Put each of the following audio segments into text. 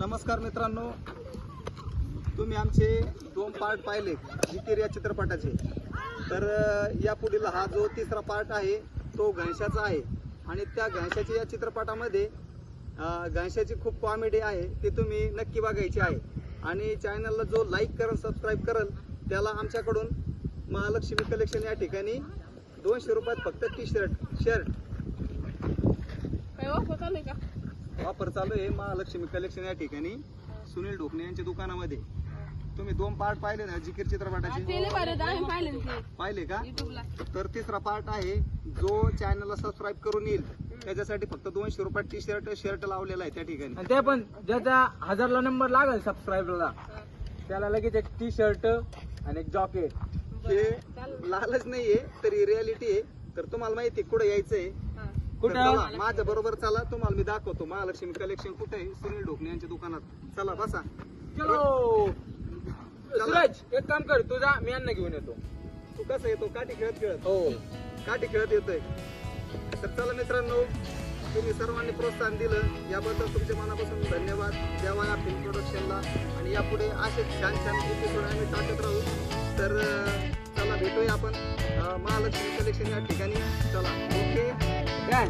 नमस्कार मित्रांनो. तुम्ही आमचे दोन पार्ट पाहिले जिकीर या चित्रपटाचे. तर या पुढील हा जो तिसरा पार्ट आहे तो घनशाचा आहे. आणि त्या घनशाच्या या चित्रपटामध्ये अं, घनशाची खूप कॉमेडी आहे ती तुम्ही नक्की बघायची आहे. आणि चॅनलला जो लाईक करेल सबस्क्राईब करेल त्याला आमच्याकडून महालक्ष्मी कलेक्शन या ठिकाणी दोनशे रुपयात फक्त टी शर्ट शर्ट वापर चालू आहे आहे महालक्ष्मी कलेक्शन या ठिकाणी. सुनील ढोकणे यांच्या दुकानामध्ये. तुम्ही दोन पार्ट पाहिले ना जिकीर चित्रपटाचे? पाहिले ना ते. पाहिले का? तर तिसरा पार्ट आहे जो चॅनलला सबस्क्राईब करून येईल त्याच्यासाठी फक्त दोनशे रुपयात टी शर्ट शर्ट लावलेला आहे त्या ठिकाणी. आणि ते पण ज्याचा हजारला नंबर लागेल सबस्क्राईबरला त्याला लगेच एक टी शर्ट आणि एक जॉकेट हे लालच नाहीये तरी रियालिटी आहे. तर तुम्हाला माहिती कुठे यायचंय? कुठं? माझ्या बरोबर चला. तुम्हाला मी दाखवतो. महालक्ष्मी कलेक्शन कुठे आहे सुनील ढोकणे यांच्या दुकानात. चला बसा. चलो. सूरज एक काम कर तुझा मी यांना घेऊन येतो. तू कसं येतो? काठी खेळत खेळत. हो. काठी खेळत येतोय. तर चला मित्रांनो तुम्ही सर्वांनी प्रोत्साहन दिलं. याबद्दल तुमच्या मनापासून धन्यवाद. द्यावा या फिल्म प्रोडक्शनला आणि यापुढे असे छान छान एपिसोड आम्ही टाकत राहू. तर चला भेटूया आपण. महालक्ष्मी कलेक्शन या ठिकाणी. चला ओके. हे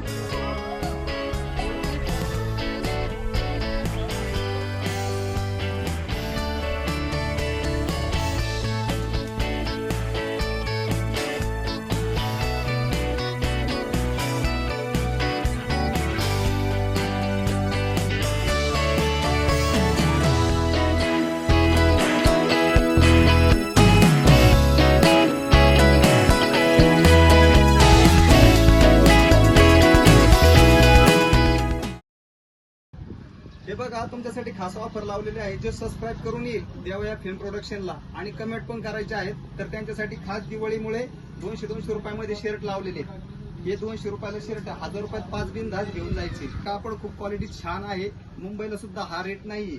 खास ऑफर लावलेले आहे. जे सबस्क्राईब करून येईल देवा या फिल्म प्रोडक्शनला आणि कमेंट पण करायचे आहेत. तर त्यांच्यासाठी खास दिवाळीमुळे दोनशे दोनशे रुपयामध्ये शर्ट लावलेले आहेत. हे दोनशे रुपयाला शर्ट हजार रुपयात पाच बिनधास्त घेऊन जायचे. कापड खूप क्वालिटी छान आहे. मुंबईला सुद्धा हा रेट नाहीये.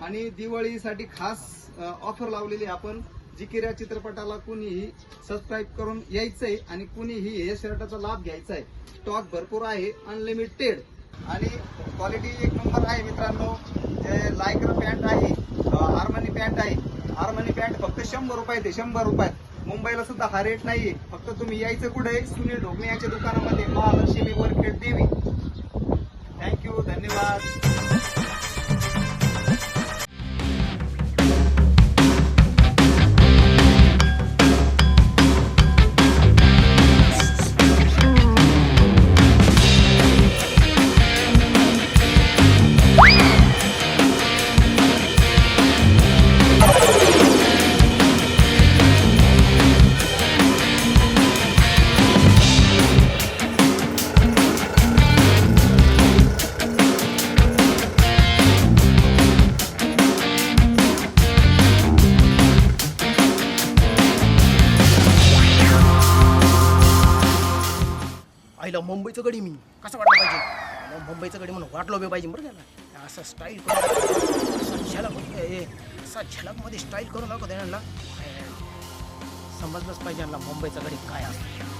आणि दिवाळीसाठी खास ऑफर लावलेली आहे आपण. जिकिऱ्या चित्रपटाला कुणीही सबस्क्राईब करून यायचंय आणि कुणीही हे शर्टाचा लाभ घ्यायचा आहे स्टॉक भरपूर आहे. अनलिमिटेड आणि क्वालिटी एक नंबर आहे मित्रांनो. जे पॅन्ट आहे हार्मनी पॅन्ट आहे. हार्मनी पॅन्ट फक्त शंभर रुपये ते शंभर रुपयात मुंबईला सुद्धा हा रेट नाहीये. फक्त तुम्ही यायचं कुठे? सुनील ढोकणे यांच्या दुकानामध्ये. महालक्ष्मी वरखेड देवी गडी मी. कसं वाटलं पाहिजे? मुंबईचं गडी म्हणून वाटलो बी पाहिजे बरं त्याला असं स्टाईल करून असा झलक ए, असा झलकमध्ये स्टाईल करून नको त्यांना समजलंच पाहिजे यांना मुंबईचं गडी काय असतं.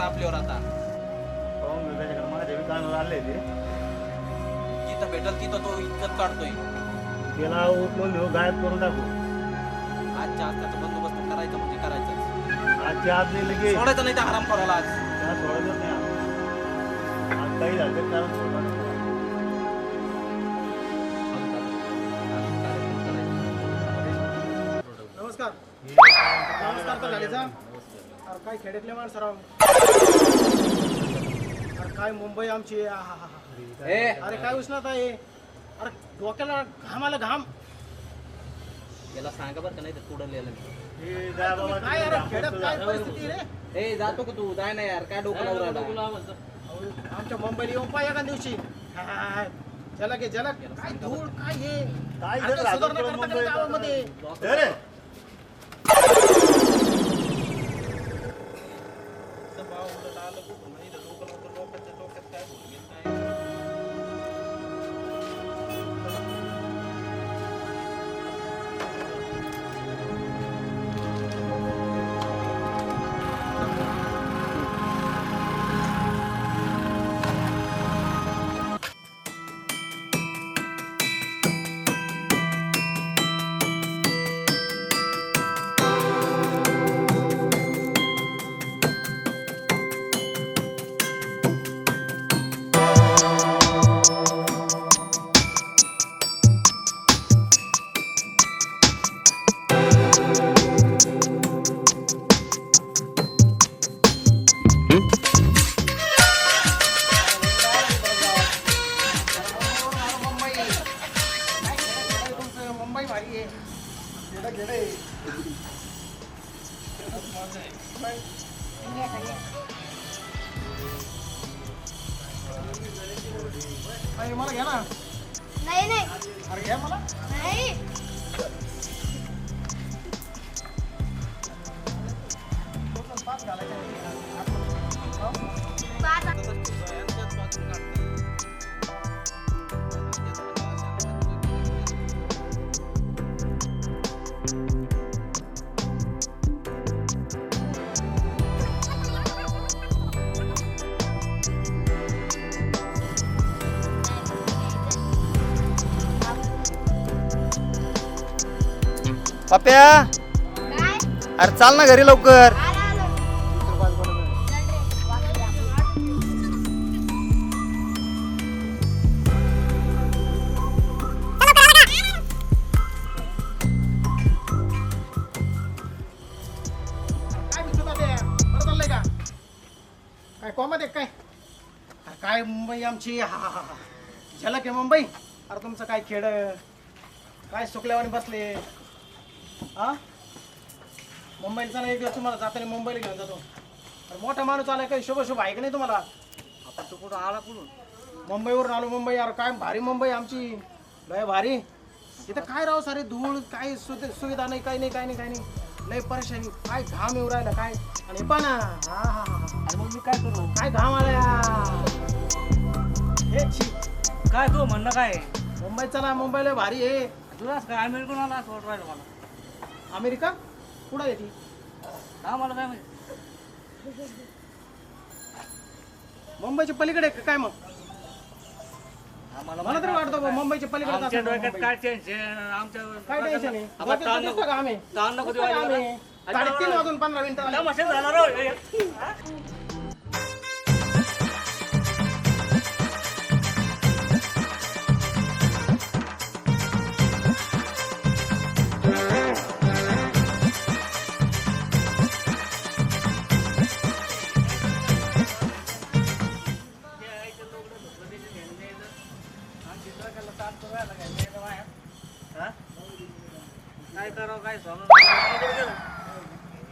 लागला आपल्यावर आता. जिथं भेटल तिथं तो इज्जत काढतोय. त्याला उचलून घेऊ गायब करून टाकू. आजच्या आजचा बंदोबस्त करायचा म्हणजे करायचाच. आजच्या आज नाही लगेच. सोडायचं नाही तर आराम करायला आज. त्याला सोडायचं नाही आपण. आज काही झालं तर त्याला सोडणार नाही. नमस्कार. नमस्कार तर झाले? जा अरे काय खेड्यातले माणसं राव? अरे काय मुंबई आमची. ए. अरे काय उष्णता आहे? अरे डोक्याला घामाला घाम. याला सांगा बरं का नाही तर हे काय अरे खेड्यात काय. परिस्थिती रे? ए जातो का तू? जाय ना यार काय डोकं लावून राहिला? अहो, आमच्या मुंबईला येऊन पाय एका दिवशी. हाय. घे जला काय धूळ काय हे? राहतो सुधारणा करता का मुंबईत? गावामध्ये. पप्या अरे चाल ना घरी लवकर. काय होते? बरं चाललंय का? काय कोमात आहे काय? अरे काय मुंबई आमची? हा हा हा. झलक आहे मुंबई. अरे तुमचं काय खेड? काय सुकल्यावाने बसले? हा? मुंबईला चला एक दिवस तुम्हाला जाताना मुंबईला घेऊन जातो. अरे मोठा माणूस आलाय काही शुभ शुभ आहे का नाही तुम्हाला? आता तू कुठं आला कुठून? मुंबईवरून आलो मुंबई यार काय भारी मुंबई आमची. लय भारी. इथं काय राव सारे धूळ काय सुध- सुविधा नाही काही नाही काही नाही काही नाही. लय परेशानी. काय घाम येऊ राहिला काय? आणि पण हा हा हा. अरे मग मी काय करू? काय घाम आला यार. हे छी. काय तू म्हणणं काय? मुंबई चला मुंबईला भारी आहे. तुला काय? अमेरिकन आला असं वाटू राहिलं मला? अमेरिका? कुठं आहे ती? हा मला काय माहिती? मुंबईच्या पलीकडे आहे का? काय मग? आम्हाला मला तरी वाटतं बा, मुंबईच्या पलीकडे आमच्या असेल डोक्यात मुंबई. काय टेन्शन आमच्या काय टेन्शन आहे? डोक्यात ताण नको. ताण नको देऊ. साडेतीन वाजून पंधरा मिनिटं झाली. तमाशा काय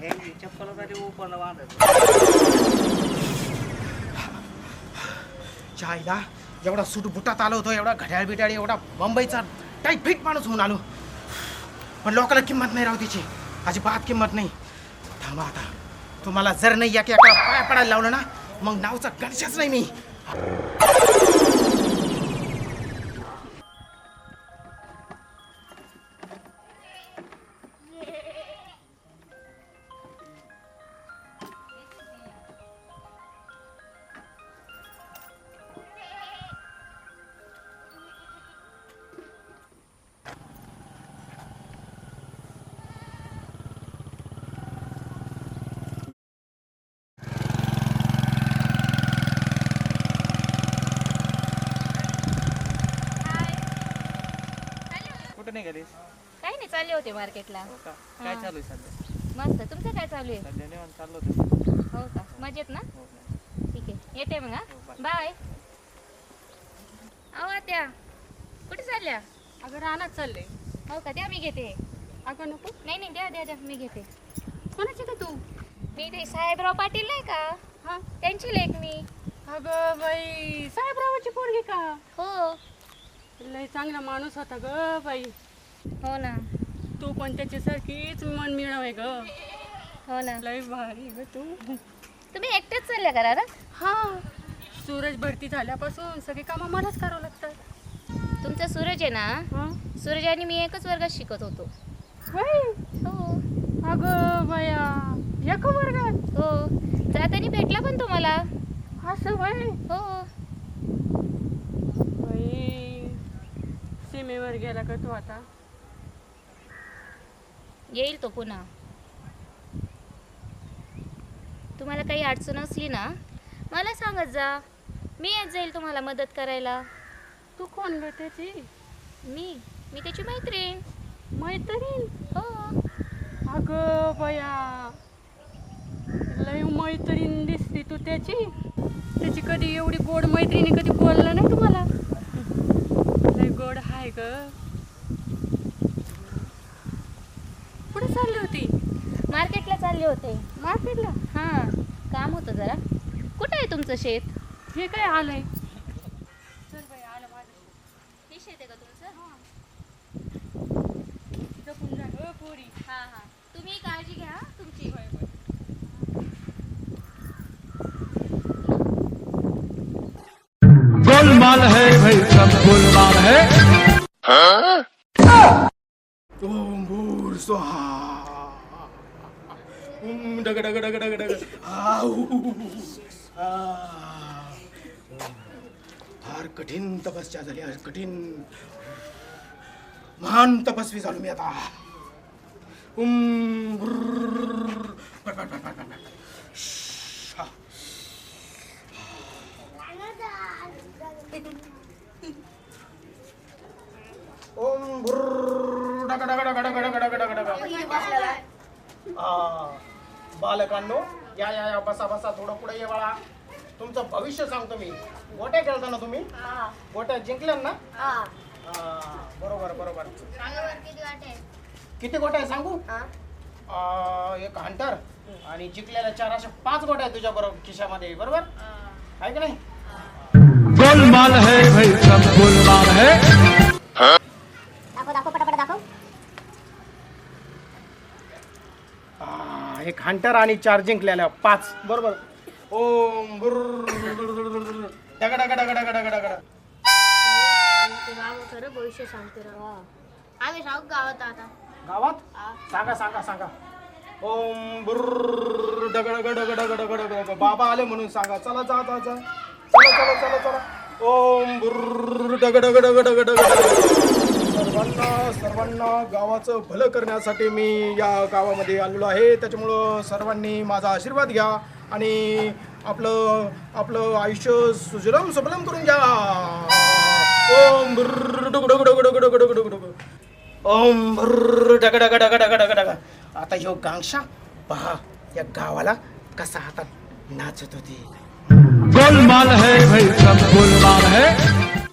हे चप्पलसाठी उपर्ण चायला एवढा सूट बुटात आलो होतो एवढा घड्याळ बिटाळ एवढा मुंबईचा टाईट फिट माणूस होऊन आलो. पण लोकांना किंमत नाही राहू तिची. अजिबात किंमत नाही. थांबा आता. तुम्हाला जर नाही या की एका पाय पडायला लावलं ना मग नावचा गणशाच नाही मी. कुठे निघालीस? काय नाही चालले होते मार्केटला. हो का? काय हा. चालू आहे सध्या? मस्त. तुमचं काय चालू आहे? सध्या निवांत चाललो होतं. हो का? मजेत ना? हो. का? ठीक आहे. येते मग हा? हो, बाय. बाय अहो त्या कुठे चालल्या? अगं रानात चालले. हो का? द्या मी घेते. अगं नको. नाही नाही द्या द्या द्या मी घेते. कोणाची का तू? मी ते साहेबराव पाटील नाही का? हा. त्यांची लेख मी अगं बाई साहेबरावाची पोरगी का? हो. लय चांगला माणूस होता ग बाई. हो ना. तू पण त्याच्यासारखीच मन मिळव आहे ग. हो ना. लय भारी ग तू. तुम्ही एकटेच चालल्या दादा हा. सूरज भरती झाल्यापासून सगळे कामं मलाच करावं लागतात. तुमचा सूरज आहे ना? हा? सूरज आणि मी एकच वर्गात शिकत होतो. बाई हो. अगं बाया एका वर्गात? हो. जाताना भेटला पण तुम्हाला? असं बाई हो. सीमेवर गेला का तू आता? येईल तो पुन्हा. तुम्हाला काही अडचण असली ना मला सांगत जा. मी येत जाईल तुम्हाला मदत करायला. तू कोण ग त्याची? मी? मी त्याची मैत्रीण. मैत्रीण? हो. अगं बया लय मैत्रीण दिसती तू त्याची. त्याची कधी एवढी गोड मैत्रिणी कधी बोलला नाही तुम्हाला? ग कुठे चालली होती? मार्केटला चालले होते. मार्केटला? हां. काम होतं जरा. कुठं आहे तुमचं शेत? हे काय आलंय? चल बाई आलं माझं हे शेत आहे का तुमचं? जपून जा. पोरी. हां हां. तुम्ही काळजी घ्या हं, तुमची. गोलमाल है भाई सब गोलमाल है। तपस्या झाली. आज कठीण महान तपस्वी झालो मी आता. ओम बालकांनो या या बसा बसा थोडं पुढे ये बाळा. तुमचं भविष्य सांगतो मी. गोट्या खेळता ना तुम्ही गोट्या जिंकल्या ना हा बरोबर बरोबर. किती गोट्या आहे सांगू? हा. आ, एक हंटर आणि जिंकलेल्या चार अशा पाच गोट्या आहेत तुझ्या बरोबर खिशामध्ये बरोबर? आहे का नाही? गोलमाल है भाई सब गोलमाल है। दाखव दाखव पटापट दाखव. आ, एक हंटर आणि चार जिंकलेल्या पाच बरोबर? ओम बुर्र डग डग डग डग डग डग डग. ते बाबा खरं भविष्य सांगते राव आम्ही सांगू गावात आता गावात सांगा सांगा सांगा ओम बुर्र डग डग डग डग डग डग डग. बाबा आले म्हणून सांगा चला जा जा जा चला चला चला चला ओम बुर्र डग डग डग डग डग डग. सर्वांना सर्वांना गावाचं भलं करण्यासाठी मी या गावामध्ये आलेलो आहे. त्याच्यामुळं सर्वांनी माझा आशीर्वाद घ्या आणि आपलं आपलं आयुष्य सुजलम सबलम करून घ्या. ओम ओम डग. आता ह्यो गांगशा पहा या गावाला कसा हातात नाचत होती. गोलमाल है भाई सब गोलमाल है.